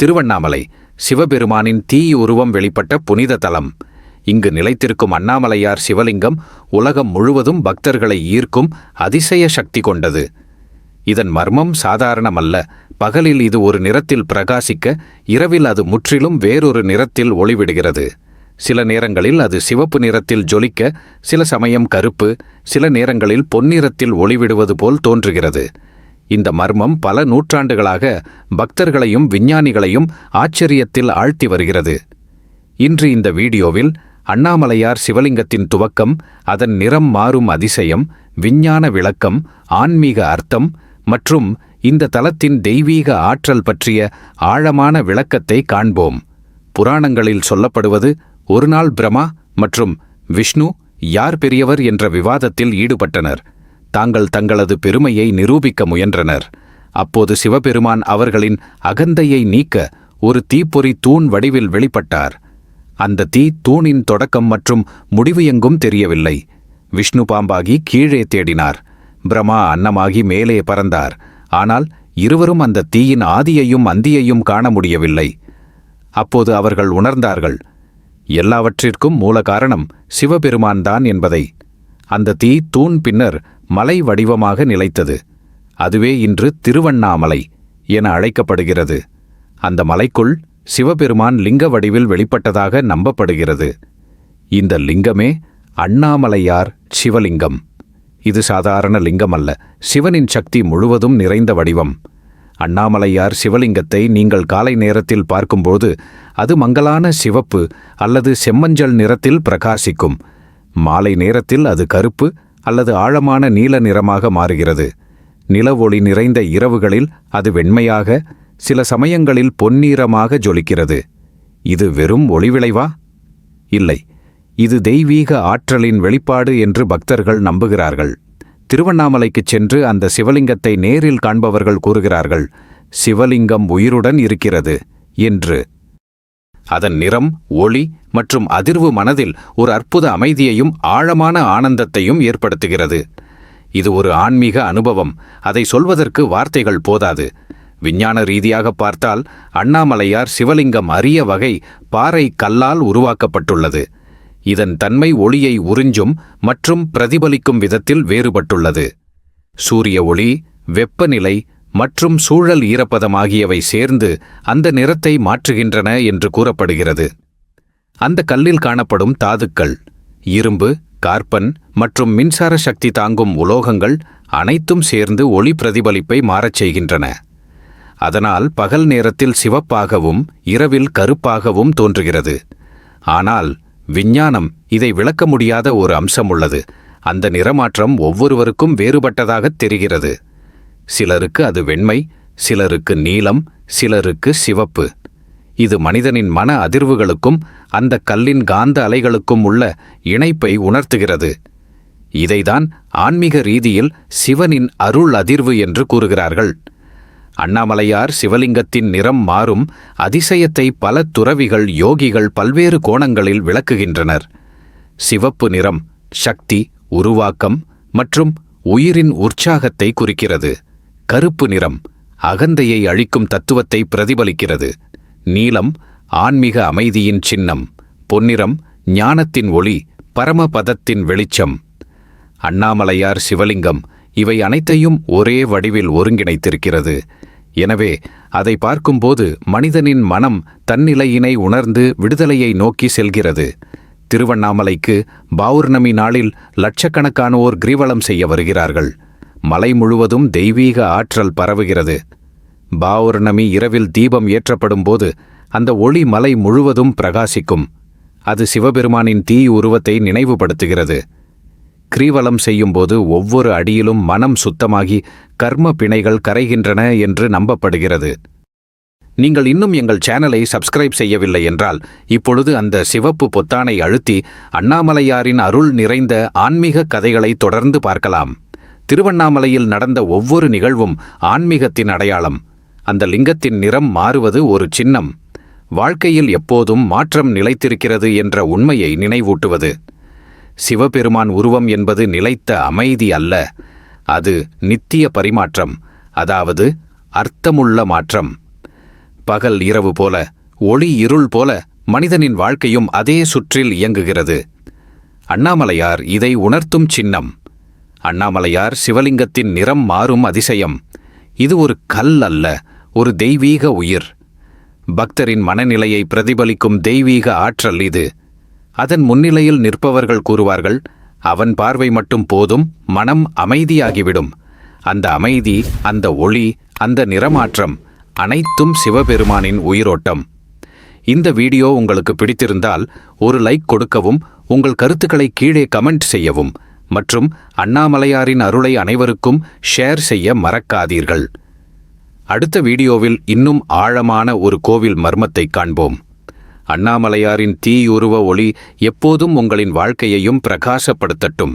திருவண்ணாமலை சிவபெருமானின் தீ உருவம் வெளிப்பட்ட புனித தலம். இங்கு நிலைத்திருக்கும் அண்ணாமலையார் சிவலிங்கம் உலகம் முழுவதும் பக்தர்களை ஈர்க்கும் அதிசய சக்தி கொண்டது. இதன் மர்மம் சாதாரணமல்ல. பகலில் இது ஒரு நிறத்தில் பிரகாசிக்க இரவில் அது முற்றிலும் வேறொரு நிறத்தில் ஒளிவிடுகிறது. சில நேரங்களில் அது சிவப்பு நிறத்தில் ஜொலிக்க சில சமயம் கருப்பு சில நேரங்களில் பொன்னிறத்தில் ஒளிவிடுவது போல் தோன்றுகிறது. இந்த மர்மம் பல நூற்றாண்டுகளாக பக்தர்களையும் விஞ்ஞானிகளையும் ஆச்சரியத்தில் ஆழ்த்தி வருகிறது. இன்று இந்த வீடியோவில் அண்ணாமலையார் சிவலிங்கத்தின் துவக்கம் அதன் நிறம் மாறும் அதிசயம் விஞ்ஞான விளக்கம் ஆன்மீக அர்த்தம் மற்றும் இந்த தலத்தின் தெய்வீக ஆற்றல் பற்றிய ஆழமான விளக்கத்தை காண்போம். புராணங்களில் சொல்லப்படுவது ஒருநாள் பிரமா மற்றும் விஷ்ணு யார் பெரியவர் என்ற விவாதத்தில் ஈடுபட்டனர். தாங்கள் தங்களது பெருமையை நிரூபிக்க முயன்றனர். அப்போது சிவபெருமான் அவர்களின் அகந்தையை நீக்க ஒரு தீப்பொறி தூண் வடிவில் வெளிப்பட்டார். அந்த தீ தூணின் தொடக்கம் மற்றும் முடிவு எங்கும் தெரியவில்லை. விஷ்ணு பாம்பாகி கீழே தேடினார். பிரமா அன்னமாகி மேலே பறந்தார். ஆனால் இருவரும் அந்த தீயின் ஆதியையும் அந்தியையும் காண முடியவில்லை. அப்போது அவர்கள் உணர்ந்தார்கள். எல்லாவற்றிற்கும் மூல காரணம் சிவபெருமான் தான் என்பதை. அந்த தீ தூண் பின்னர் மலை வடிவமாக நிலைத்தது. அதுவே இன்று திருவண்ணாமலை என அழைக்கப்படுகிறது. அந்த மலைக்குள் சிவபெருமான் லிங்க வடிவில் வெளிப்பட்டதாக நம்பப்படுகிறது. இந்த லிங்கமே அண்ணாமலையார் சிவலிங்கம். இது சாதாரண லிங்கம் அல்ல சிவனின் சக்தி முழுவதும் நிறைந்த வடிவம். அண்ணாமலையார் சிவலிங்கத்தை நீங்கள் காலை நேரத்தில் பார்க்கும்போது அது மங்கலான சிவப்பு அல்லது செம்மஞ்சள் நிறத்தில் பிரகாசிக்கும். மாலை நேரத்தில் அது கருப்பு அல்லது ஆழமான நீல நிறமாக மாறுகிறது. நில ஒளி நிறைந்த இரவுகளில் அது வெண்மையாக சில சமயங்களில் பொன்னிறமாக ஜொலிக்கிறது. இது வெறும் ஒளிவிளைவா இல்லை. இது தெய்வீக ஆற்றலின் வெளிப்பாடு என்று பக்தர்கள் நம்புகிறார்கள். திருவண்ணாமலைக்குச் சென்று அந்த சிவலிங்கத்தை நேரில் காண்பவர்கள் கூறுகிறார்கள் சிவலிங்கம் உயிருடன் இருக்கிறது என்று. அதன் நிறம் ஒளி மற்றும் அதிர்வு மனதில் ஒரு அற்புத அமைதியையும் ஆழமான ஆனந்தத்தையும் ஏற்படுத்துகிறது. இது ஒரு ஆன்மீக அனுபவம். அதை சொல்வதற்கு வார்த்தைகள் போதாது. விஞ்ஞான ரீதியாக பார்த்தால் அண்ணாமலையார் சிவலிங்கம் அரிய வகை பாறை கல்லால் உருவாக்கப்பட்டுள்ளது. இதன் தன்மை ஒளியை உறிஞ்சும் மற்றும் பிரதிபலிக்கும் விதத்தில் வேறுபட்டுள்ளது. சூரிய ஒளி வெப்பநிலை மற்றும் சூழல் ஈரப்பதம் ஆகியவை சேர்ந்து அந்த நிறத்தை மாற்றுகின்றன என்று கூறப்படுகிறது. அந்த கல்லில் காணப்படும் தாதுக்கள் இரும்பு கார்பன் மற்றும் மின்சார சக்தி தாங்கும் உலோகங்கள் அனைத்தும் சேர்ந்து ஒளி பிரதிபலிப்பை மாறச் செய்கின்றன. அதனால் பகல் நேரத்தில் சிவப்பாகவும் இரவில் கருப்பாகவும் தோன்றுகிறது. ஆனால் விஞ்ஞானம் இதை விளக்க முடியாத ஒரு அம்சம் உள்ளது. அந்த நிறமாற்றம் ஒவ்வொருவருக்கும் வேறுபட்டதாகத் தெரிகிறது. சிலருக்கு அது வெண்மை சிலருக்கு நீலம் சிலருக்கு சிவப்பு. இது மனிதனின் மன அதிர்வுகளுக்கும் அந்த கல்லின் காந்த அலைகளுக்கும் உள்ள இணைப்பை உணர்த்துகிறது. இதைதான் ஆன்மீக ரீதியில் சிவனின் அருள் அதிர்வு என்று கூறுகிறார்கள். அண்ணாமலையார் சிவலிங்கத்தின் நிறம் மாறும் அதிசயத்தை பல துறவிகள் யோகிகள் பல்வேறு கோணங்களில் விளக்குகின்றனர். சிவப்பு நிறம் சக்தி உருவாக்கம் மற்றும் உயிரின் உற்சாகத்தை குறிக்கிறது. கருப்பு நிறம் அகந்தையை அழிக்கும் தத்துவத்தை பிரதிபலிக்கிறது. நீலம் ஆன்மீக அமைதியின் சின்னம். பொன்னிறம் ஞானத்தின் ஒளி பரமபதத்தின் வெளிச்சம். அண்ணாமலையார் சிவலிங்கம் இவை அனைத்தையும் ஒரே வடிவில் ஒருங்கிணைத்திருக்கிறது. எனவே அதை பார்க்கும்போது மனிதனின் மனம் தன்னிலையினை உணர்ந்து விடுதலையை நோக்கி செல்கிறது. திருவண்ணாமலைக்கு பௌர்ணமி நாளில் லட்சக்கணக்கானோர் கிரிவலம் செய்ய வருகிறார்கள். மலை முழுவதும் தெய்வீக ஆற்றல் பரவுகிறது. பௌர்ணமி இரவில் தீபம் ஏற்றப்படும் போது அந்த ஒளி மலை முழுவதும் பிரகாசிக்கும். அது சிவபெருமானின் தீ உருவத்தை நினைவுபடுத்துகிறது. கிரீவலம் செய்யும்போது ஒவ்வொரு அடியிலும் மனம் சுத்தமாகி கர்ம பிணைகள் கரைகின்றன என்று நம்பப்படுகிறது. நீங்கள் இன்னும் எங்கள் சேனலை சப்ஸ்கிரைப் செய்யவில்லை என்றால் இப்பொழுது அந்த சிவப்பு பொத்தானை அழுத்தி அண்ணாமலையாரின் அருள் நிறைந்த ஆன்மீக கதைகளை தொடர்ந்து பார்க்கலாம். திருவண்ணாமலையில் நடந்த ஒவ்வொரு நிகழ்வும் ஆன்மீகத்தின் அடையாளம். அந்த லிங்கத்தின் நிறம் மாறுவது ஒரு சின்னம். வாழ்க்கையில் எப்போதும் மாற்றம் நிலைத்திருக்கிறது என்ற உண்மையை நினைவூட்டுவது. சிவபெருமான் உருவம் என்பது நிலைத்த அமைதி அல்ல. அது நித்திய பரிமாற்றம் அதாவது அர்த்தமுள்ள மாற்றம். பகல் இரவு போல ஒளி இருள் போல மனிதனின் வாழ்க்கையும் அதே சுற்றில் இயங்குகிறது. அண்ணாமலையார் இதை உணர்த்தும் சின்னம். அண்ணாமலையார் சிவலிங்கத்தின் நிறம் மாறும் அதிசயம். இது ஒரு கல் அல்ல ஒரு தெய்வீக உயிர். பக்தரின் மனநிலையை பிரதிபலிக்கும் தெய்வீக ஆற்றல் இது. அதன் முன்னிலையில் நிற்பவர்கள் கூறுவார்கள் அவன் பார்வை மட்டும் போதும் மனம் அமைதியாகிவிடும். அந்த அமைதி அந்த ஒளி அந்த நிறமாற்றம் அனைத்தும் சிவபெருமானின் உயிரோட்டம். இந்த வீடியோ உங்களுக்கு பிடித்திருந்தால் ஒரு லைக் கொடுக்கவும் உங்கள் கருத்துக்களை கீழே கமெண்ட் செய்யவும். மற்றும் அண்ணாமலையாரின் அருளை அனைவருக்கும் ஷேர் செய்ய மறக்காதீர்கள். அடுத்த வீடியோவில் இன்னும் ஆழமான ஒரு கோவில் மர்மத்தை காண்போம். அண்ணாமலையாரின் தீயுருவ ஒளி எப்போதும் உங்களின் வாழ்க்கையையும் பிரகாசப்படுத்தட்டும்.